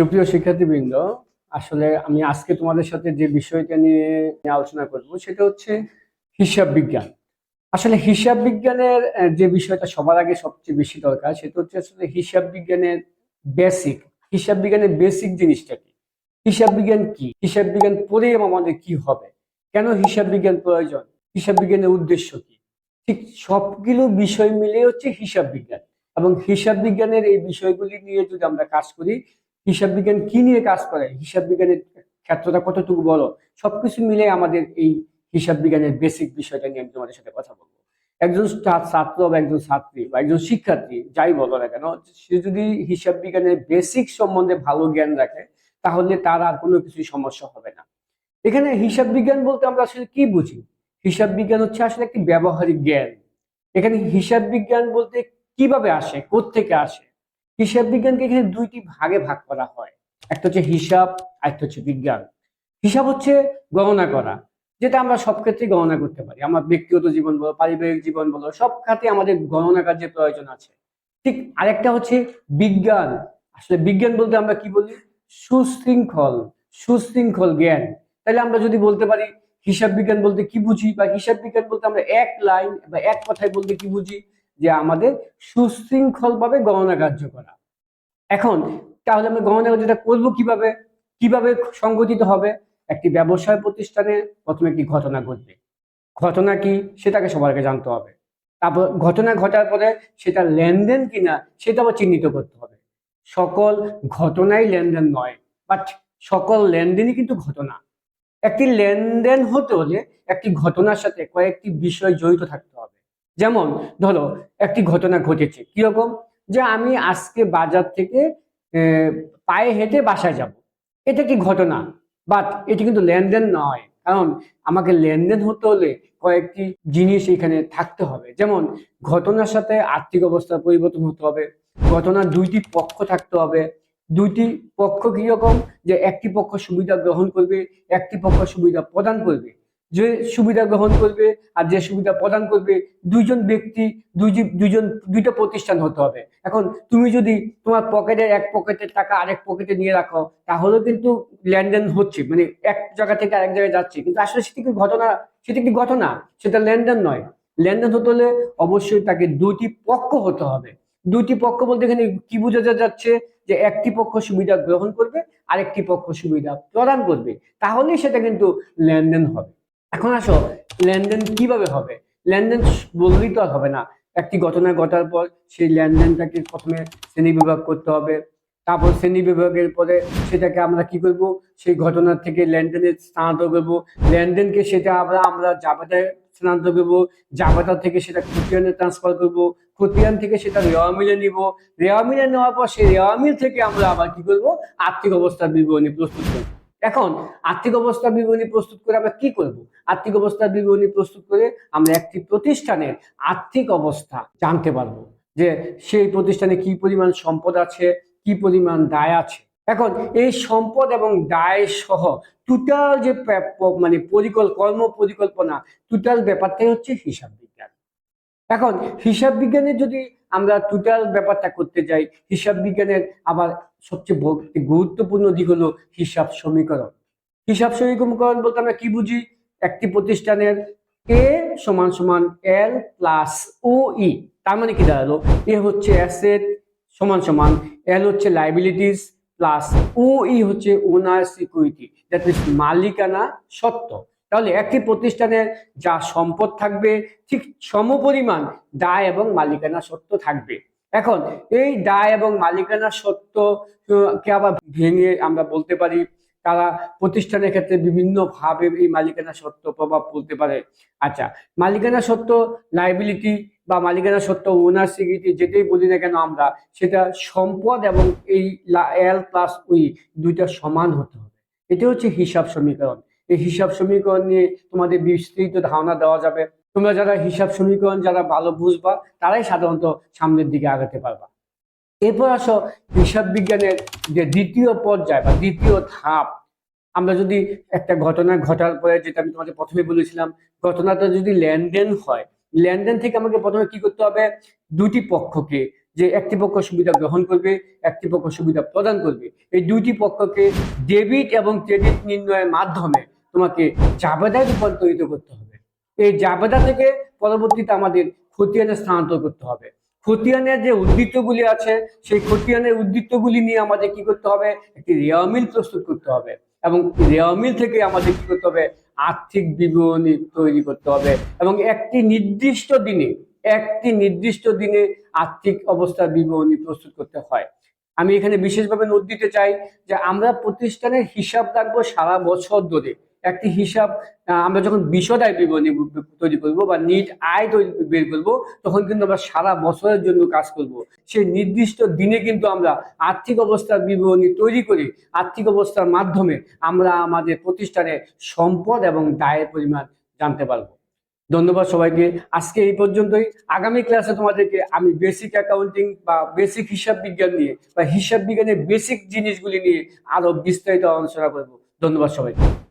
সুপ্রিয় শিক্ষার্থীবৃন্দ, আসলে আমি আজকে তোমাদের সাথে যে বিষয়টা নিয়ে আলোচনা করব সেটা হচ্ছে হিসাব বিজ্ঞান। আসলে হিসাব বিজ্ঞানের যে বিষয়টা সবার আগে সবচেয়ে বেশি দরকার সেটা হচ্ছে আসলে হিসাব বিজ্ঞানের বেসিক হিসাব বিজ্ঞানের বেসিক জিনিসটা কি? হিসাব বিজ্ঞান কি? হিসাব বিজ্ঞান পড়ে আমাদের কি হবে? কেন হিসাব বিজ্ঞান প্রয়োজন? হিসাব বিজ্ঞানের উদ্দেশ্য কি? ঠিক সবগুলো বিষয় মিলে হচ্ছে হিসাব বিজ্ঞান। এবং হিসাব বিজ্ঞানের এই বিষয়গুলি নিয়ে যদি আমরা কাজ করি হিসাব বিজ্ঞান কি নিয়ে কাজ করে? হিসাব বিজ্ঞানের ক্ষেত্রটা কতটুকু বলো সবকিছু মিলে আমাদের এই হিসাব বিজ্ঞানের বেসিক বিষয়টা নিয়ে আমি তোমাদের সাথে কথা বলব। একজন ছাত্র বা একজন ছাত্রী বা একজন শিক্ষার্থী, যাই বলো না কেন, সে যদি হিসাব বিজ্ঞানের বেসিক সম্বন্ধে ভালো জ্ঞান রাখে, তাহলে তার আর কোনো কিছু সমস্যা হবে না। এখানে হিসাব বিজ্ঞান বলতে আমরা আসলে কি বুঝি? হিসাব বিজ্ঞান হচ্ছে আসলে একটি ব্যবহারিক জ্ঞান। এখানে হিসাব বিজ্ঞান বলতে কীভাবে আসে থেকে আসে? হিসাব বিজ্ঞানকে এখানে দুইটি ভাগে ভাগ করা হয়। একটা হচ্ছে হিসাব একটা হচ্ছে বিজ্ঞান। হিসাব হচ্ছে গণনা করা, যেটা আমরা সব ক্ষেত্রে গণনা করতে পারি। আমার ব্যক্তিগত জীবন বলো, পারিবারিক জীবন বলো, সব খাতে আমাদের গণনা কার্যের প্রয়োজন আছে। ঠিক আরেকটা হচ্ছে বিজ্ঞান। আসলে বিজ্ঞান বলতে আমরা কি বলি? সুশৃঙ্খল সুশৃঙ্খল জ্ঞান। তাহলে আমরা যদি বলতে পারি, হিসাব বিজ্ঞান বলতে কি বুঝি? বা হিসাব বিজ্ঞান বলতে আমরা এক লাইন বা এক কথায় বলতে কি বুঝি? যে আমাদের সুশৃঙ্খল ভাবে গণনা কার্য করা। এখন, তাহলে আমরা গণনা কার্যটা করব কীভাবে? কীভাবে সংগঠিত হবে? একটি ব্যবসায় প্রতিষ্ঠানে প্রথমে একটি ঘটনা ঘটবে। ঘটনা কি? সেটাকে আগে জানতে হবে। তারপর ঘটনা ঘটার পরে সেটা লেনদেন কিনা, সেটা আবার চিহ্নিত করতে হবে। সকল ঘটনাই লেনদেন নয় বাট সকল লেনদেনই কিন্তু ঘটনা। একটি লেনদেন হতে হলে একটি ঘটনার সাথে কয়েকটি বিষয় জড়িত থাকতে যেমন ধরো, একটি ঘটনা ঘটেছে। কীরকম যে আমি আজকে বাজার থেকে পায়ে হেঁটে বাসায় যাব। এটা কি ঘটনা? বাট এটি কিন্তু লেনদেন নয়। কারণ আমাকে লেনদেন হতে হলে কয়েকটি জিনিস এখানে থাকতে হবে। যেমন, ঘটনার সাথে আর্থিক অবস্থার পরিবর্তন হতে হবে। ঘটনার দুইটি পক্ষ থাকতে হবে। দুইটি পক্ষ কীরকম যে একটি পক্ষ সুবিধা গ্রহণ করবে, একটি পক্ষ সুবিধা প্রদান করবে। যে সুবিধা গ্রহণ করবে আর যে সুবিধা প্রদান করবে, দুইজন ব্যক্তি, দুইজন দুইটা প্রতিষ্ঠান হতে হবে। এখন তুমি যদি তোমার পকেটে এক পকেটের টাকা আরেক পকেটে নিয়ে রাখো, তাহলেও কিন্তু লেনদেন হচ্ছে। মানে এক জায়গা থেকে আরেক জায়গায় যাচ্ছে। কিন্তু আসলে সেটি কি ঘটনা? সেটি একটি ঘটনা? সেটা লেনদেন নয়। লেনদেন হতে হলে অবশ্যই তাকে দুটি পক্ষ হতে হবে। দুটি পক্ষ বলতে এখানে কি বোঝা যাচ্ছে? যে একটি পক্ষ সুবিধা গ্রহণ করবে, আরেকটি পক্ষ সুবিধা প্রদান করবে। তাহলেই সেটা কিন্তু লেনদেন হবে। এখন আসো, লেনদেন কীভাবে হবে? লেনদেন বললেই তো আর হবে না। একটি ঘটনা ঘটার পর সেই লেনদেনটাকে প্রথমে শ্রেণি বিভাগ করতে হবে। তারপর শ্রেণি বিভাগের পরে সেটাকে আমরা কি করব? সেই ঘটনা থেকে লেনদেনে স্থানান্তর করব। লেনদেনকে সেটা আমরা আমরা জাবেদায় স্থানান্তর করব। জাবেদা থেকে সেটা খতিয়ানে ট্রান্সফার করব। খতিয়ান থেকে সেটা রেওয়া মিলে নিব। রেওয়া মিলে নেওয়ার পর সেই রেওয়া মিল থেকে আমরা আবার কি করব? আর্থিক অবস্থার বিবরণী প্রস্তুত করব। এখন আর্থিক অবস্থার বিবরণী প্রস্তুত করে আমরা কি করব? আর্থিক অবস্থার বিবরণী প্রস্তুত করে আমরা একটি প্রতিষ্ঠানের আর্থিক অবস্থা জানতে পারব যে সেই প্রতিষ্ঠানে কি পরিমাণ সম্পদ আছে, কি পরিমাণ দায় আছে। এখন এই সম্পদ এবং দায় সহ টোটাল যে মানে পরিকল্প কর্ম পরিকল্পনা টোটাল ব্যাপারটাই হচ্ছে হিসাব বিজ্ঞান। এখন হিসাব বিজ্ঞানের যদি আমরা টোটাল ব্যাপারটা করতে যাই, হিসাব বিজ্ঞানের আবার সবচেয়ে গুরুত্বপূর্ণ দিক হলো হিসাব সমীকরণ। হিসাব সমীকরণ বলতে আমরা কি বুঝি? একটি প্রতিষ্ঠানের এ সমান সমান এল প্লাস ও ই। তার মানে কি দাঁড়াল? এ হচ্ছে অ্যাসেট সমান সমান এল হচ্ছে লাইবিলিটিস প্লাস ও ই হচ্ছে ওনার সিকিউরিটি। দ্যাট মিনস মালিকানা সত্ত্ব তাহলে একটি প্রতিষ্ঠানের যা সম্পদ থাকবে, ঠিক সমপরিমাণ দায় এবং মালিকানা সত্ত্ব থাকবে। এখন এই দায় এবং মালিকানা সত্ত্ব আহ, কে আবার ভেঙে আমরা বলতে পারি তারা প্রতিষ্ঠানের ক্ষেত্রে বিভিন্ন ভাবে এই মালিকানা সত্ত্ব প্রভাব পড়তে পারে। আচ্ছা মালিকানা সত্ত্ব লাইবিলিটি বা মালিকানা সত্ত্ব ওনার যেটাই বলি না কেন আমরা সেটা সম্পদ এবং এই এল প্লাস উই দুইটা সমান হতে হবে। এটা হচ্ছে হিসাব সমীকরণ। এই হিসাব সমীকরণ নিয়ে তোমাদের বিস্তৃত ধারণা দেওয়া যাবে। তোমরা যারা হিসাব সমীকরণ, যারা ভালো বুঝবা, তারাই সাধারণত সামনের দিকে আগাতে পারবা। এরপর আসো হিসাব বিজ্ঞানের যে দ্বিতীয় পর্যায় বা দ্বিতীয় ধাপ। আমরা যদি একটা ঘটনা ঘটার পরে যেটা আমি তোমাদের প্রথমে বলেছিলাম, ঘটনাটা যদি লেনদেন হয়, লেনদেন থেকে আমাকে প্রথমে কি করতে হবে? দুটি পক্ষকে, যে একটি পক্ষ সুবিধা গ্রহণ করবে, একটি পক্ষ সুবিধা প্রদান করবে। এই দুইটি পক্ষকে ডেবিট এবং ক্রেডিট নির্ণয়ের মাধ্যমে তোমাকে জাবেদায় রূপান্তরিত করতে হবে। এই জাবেদা থেকে পরবর্তীতে আমাদের খতিয়ানে স্থানান্তর করতে হবে। খতিয়ানের যে উদ্বৃত্তগুলি আছে, সেই খতিয়ানের উদ্বৃত্তগুলি নিয়ে আমাদের কি করতে হবে? একটি রেওয়ামিল প্রস্তুত করতে হবে এবং রেওয়ামিল থেকে আমাদের কি করতে হবে? আর্থিক বিবরণী তৈরি করতে হবে এবং একটি নির্দিষ্ট দিনে, একটি নির্দিষ্ট দিনে আর্থিক অবস্থার বিবরণী প্রস্তুত করতে হয়। আমি এখানে বিশেষভাবে নোট দিতে চাই যে আমরা প্রতিষ্ঠানের হিসাব রাখব সারা বছর ধরে। একটি হিসাব আমরা যখন বিশদায় বিবরণী তৈরি করব বা নিট আয় তৈরি, বের করব, তখন কিন্তু আমরা সারা বছরের জন্য কাজ করব। সেই নির্দিষ্ট দিনে কিন্তু আমরা আর্থিক অবস্থার বিবরণী তৈরি করে, আর্থিক অবস্থার মাধ্যমে আমরা আমাদের প্রতিষ্ঠানে সম্পদ এবং দায়ের পরিমাণ জানতে পারব। ধন্যবাদ সবাইকে। আজকে এই পর্যন্তই। আগামী ক্লাসে তোমাদেরকে আমি বেসিক অ্যাকাউন্টিং বা বেসিক হিসাব বিজ্ঞান নিয়ে বা হিসাব বিজ্ঞানের বেসিক জিনিসগুলি নিয়ে আরও বিস্তারিত আলোচনা করব। ধন্যবাদ সবাইকে।